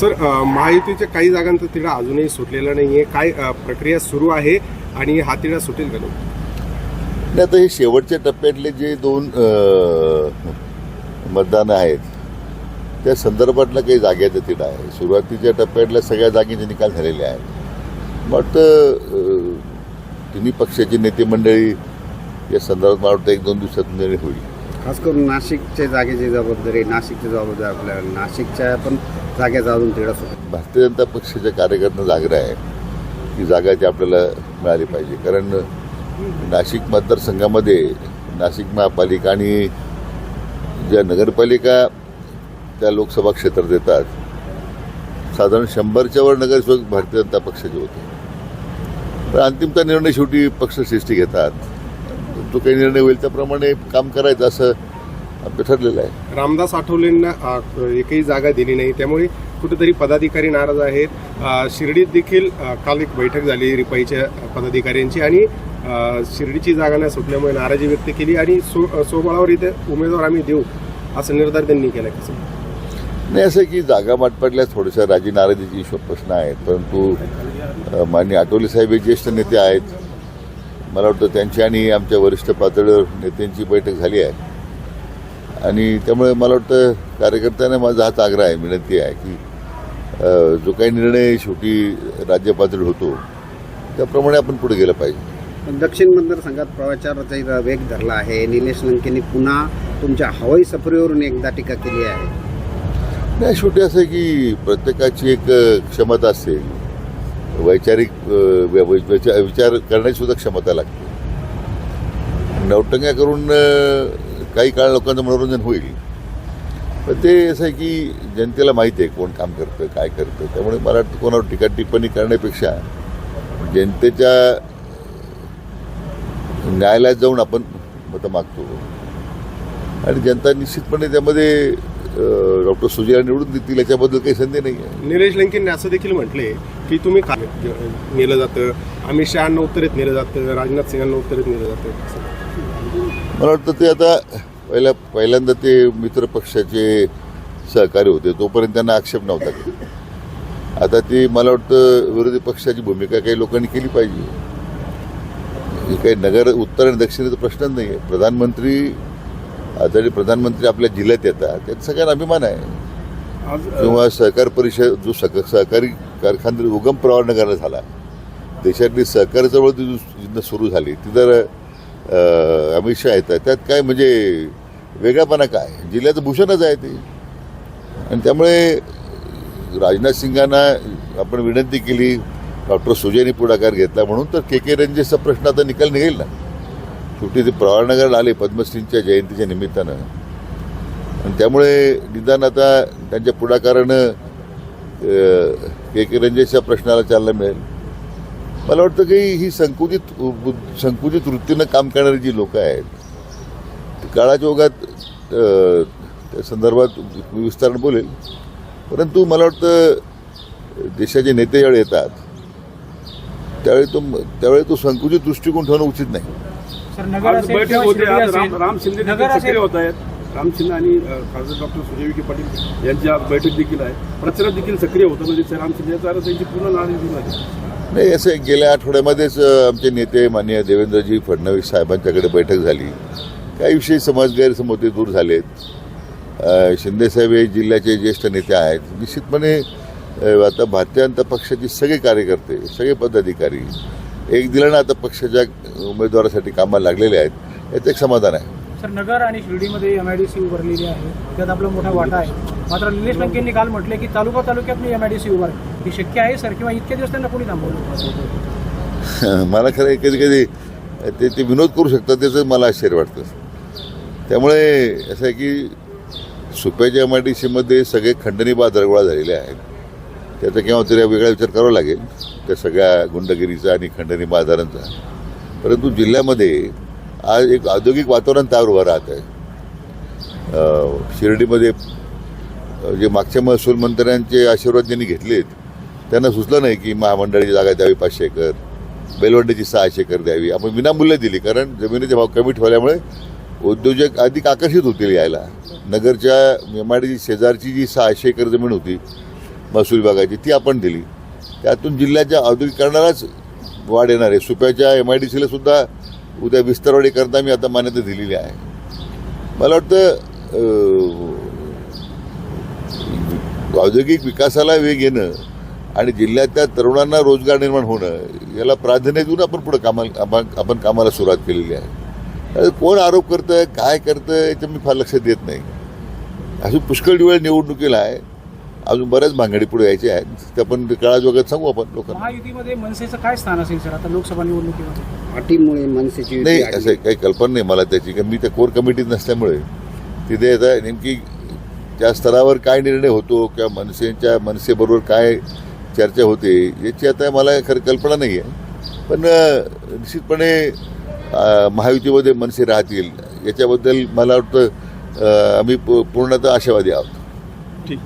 Sir महायुतीच्या काही जागांचा तिढा अजूनही सुटलेला नाहीये. काय प्रक्रिया सुरू आहे आणि हा तिढा सुटेल का नाही? आता हे शेवटच्या टप्प्यातले जे दोन मतदान आहेत त्या संदर्भातला काही जागेचा तिढा आहे. सुरुवातीच्या टप्प्यातल्या सगळ्या जागेचे निकाल झालेले आहेत. अं, तिन्ही पक्षाची नेते मंडळी या संदर्भात मला वाटतं एक दोन दिवसात निर्णय होईल. खास करून नाशिकच्या जागेची जबाबदारी नाशिकची जबाबदारी आपल्या नाशिकच्या पण जागेचा अजून तिढा भारतीय जनता पक्षाच्या कार्यकर्त्यांना जागर आहे. की जागा ती आपल्याला मिळाली पाहिजे. कारण नाशिक मतदारसंघामध्ये नाशिक महापालिका आणि ज्या नगरपालिका त्या लोकसभा क्षेत्रात येतात साधारण शंभरच्या वर नगरसेवक भारतीय जनता पक्षाचे होते. पण अंतिमता निर्णय शेवटी पक्षश्रेष्ठी घेतात. जो काही निर्णय होईल त्याप्रमाणे काम करायचं असं ठरलेलं आहे. रामदास आठवलेंना एकही जागा दिली नाही. त्यामुळे कुठेतरी पदाधिकारी नाराज आहेत. शिर्डीत देखील काल एक बैठक झाली रिपाईच्या पदाधिकाऱ्यांची आणि शिर्डीची जागा नाही सुटल्यामुळे नाराजी व्यक्त केली आणि सो सोबळावर इथे उमेदवार आम्ही देऊ असा निर्धार त्यांनी केला. कसं? नाही असं की जागा वाटपाटल्या थोड्याशा राजी नाराजीची प्रश्न आहेत. परंतु अ, माननीय आठवले साहेब हे ज्येष्ठ नेते आहेत. मला वाटतं त्यांची आणि आमच्या वरिष्ठ पातळीवर नेत्यांची बैठक झाली आहे. आणि त्यामुळे मला वाटतं कार्यकर्त्यांना माझा हाच आग्रह आहे विनंती आहे की जो काही निर्णय शेवटी राज्य पातळीवर होतो त्याप्रमाणे आपण पुढे गेलं पाहिजे. पण दक्षिण मतदारसंघात प्रचाराचा वेग धरला आहे. निलेश लंकेंनी पुन्हा तुमच्या हवाई सफरीवरून एकदा टीका केली आहे. नाही शेवटी असं आहे की प्रत्येकाची एक क्षमता असते. वैचारिक विचार करण्याची सुद्धा क्षमता लागते. नवटंग्या करून काही काळ लोकांचं मनोरंजन होईल. पण ते असं आहे की जनतेला माहिती आहे कोण काम करतं काय करतं त्यामुळे मला वाटतं कोणावर टीका टिप्पणी करण्यापेक्षा जनतेच्या न्यायालयात जाऊन आपण मतं मागतो. आणि जनता निश्चितपणे त्यामध्ये डॉक्टर सुजयला निवडून देतील याच्याबद्दल काही संधी नाही आहे निलेश लंकेंनी असं देखील म्हटले की तुम्ही काय नेलं जातं? अमित शहांना उत्तरेत नेलं जातं राजनाथ सिंहांना उत्तरेत नेलं जातं? मला वाटतं ते आता पहिल्या पहिल्यांदा ते मित्र पक्षाचे सहकारी होते तोपर्यंत त्यांना आक्षेप नव्हता काही. आता ती मला वाटतं विरोधी पक्षाची भूमिका काही लोकांनी केली पाहिजे. हे काही नगर उत्तर आणि दक्षिणेचा प्रश्नच नाही आहे प्रधानमंत्री आदरणीय प्रधानमंत्री आपल्या जिल्ह्यात येतात त्यात सगळ्यांना अभिमान आहे. किंवा सहकार परिषद जो सह सहकारी कारखानदारी उगम प्रवाह नगरला झाला देशातली सहकार चळवळ जिथं सुरू झाली ती अमित शहा येतात. त्यात काय म्हणजे वेगळापणा काय? जिल्ह्याचं भूषणच आहे ते. आणि त्यामुळे राजनाथ सिंगांना आपण विनंती केली डॉक्टर सुजयने पुढाकार घेतला म्हणून तर के के रेंजेसचा प्रश्न आता निकाल निघेल ना. शेवटी ते प्रवाळनगरला आले पद्मश्रींच्या जयंतीच्या निमित्तानं. आणि त्यामुळे निदान आता त्यांच्या पुढाकारानं के के रंजेशच्या प्रश्नाला चालना मिळेल. मला वाटतं की ही संकुचित संकुचित वृत्तीनं काम करणारी जी लोकं आहेत काळाच्या ओघात अ, त्या संदर्भात विस्तारण बोलेल. परंतु मला वाटतं देशाचे नेते ज्यावेळी येतात त्यावेळी तो त्यावेळी तो संकुचित दृष्टिकोन ठेवणं उचित नाही. राम शिंदे सक्रिय होत आहेत. राम शिंदे आणि खासदार डॉक्टर सुजय विखे पाटील यांची आज बैठक देखील आहे. प्रचारात देखील सक्रिय होतं म्हणजे राम शिंदे याचा अर्थ त्यांची पूर्ण नाराजी झाली नाही असं गेल्या आठवड्यामध्येच आमचे नेते माननीय देवेंद्रजी फडणवीस साहेबांच्याकडे बैठक झाली. काही विषयी समाज गैरसमज ते दूर झालेत. शिंदेसाहेब हे जिल्ह्याचे ज्येष्ठ नेते आहेत. निश्चितपणे आता भारतीय जनता पक्षाचे सगळे कार्यकर्ते सगळे पदाधिकारी एक दिलानं आता पक्षाच्या उमेदवारासाठी कामाला लागलेले आहेत याचं एक समाधान आहे. सर नगर आणि शिर्डीमध्ये एमआयडीसी उभारलेली आहे. त्यात आपला मोठा वाटा आहे. मात्र निलेश लंकेंनी काल म्हटले की तालुका तालुक्यात एमआयडीसी उभारली. हे शक्य आहे सर? किंवा इतके दिवस त्यांना कोणी थांबवलं? मला खरं कधी कधी ते ते विनोद करू शकतात त्याचं मला आश्चर्य वाटतं. त्यामुळे असं आहे की सुप्याच्या एम आय डी सीमध्ये सगळे खंडणी बाजार गोळा झालेले आहेत. त्याचा केव्हा तरी वेगळा विचार करावा लागेल त्या सगळ्या गुंडगिरीचा आणि खंडणी बाजारांचा. परंतु जिल्ह्यामध्ये आज एक औद्योगिक वातावरण त्यावर उभं राहत आहे. शिर्डीमध्ये जे मागच्या महसूल मंत्र्यांचे आशीर्वाद ज्यांनी घेतलेत त्यांना सुचलं नाही की महामंडळाची जागा द्यावी पाचशे एकर बेलवंडीची सहाशे एकर द्यावी. आपण विनामूल्य दिली कारण जमिनीचे भाव कमी ठेवल्यामुळे उद्योजक अधिक आकर्षित होतील यायला. नगरच्या एम आय शेजारची जी सहाशे एकर जमीन होती महसूल विभागाची ती आपण दिली. त्यातून जिल्ह्याच्या औद्योगिकरणालाच वाढ येणार आहे. सुप्याच्या एम आय डी सीला सुद्धा उद्या विस्तारवाढीकरता मी आता मान्यता दिलेली आहे. मला वाटतं औद्योगिक विकासाला वेग येणं आणि जिल्ह्यातल्या तरुणांना रोजगार निर्माण होणं याला प्राधान्य देऊन आपण पुढे कामाला आपण आपण कामाला सुरुवात केलेली आहे. कोण आरोप करतं काय करतं याचं मी फार लक्ष देत नाही. अजून पुष्कळ वेळ निवडणुकीला आहे. अजून बऱ्याच भांगडी पुढे यायच्या आहेत. त्या पण काळात वगैरे सांगू आपण लोकांना. महायुतीमध्ये मनसेचं काय स्थान असेल सर आता लोकसभा निवडणुकीमध्ये? अटीमुळे मनसेची नाही. असं काही कल्पना नाही मला त्याची कारण मी त्या कोर कमिटीत नसल्यामुळे. तिथे आता नेमकी त्या स्तरावर काय निर्णय होतो किंवा मनसेच्या मनसेबरोबर काय चर्चा होते याची आता मला खरं कल्पना नाही आहे पण निश्चितपणे महायुतीमध्ये मनसे राहतील याच्याबद्दल मला वाटतं आम्ही पूर्णतः आशावादी आहोत. ठीक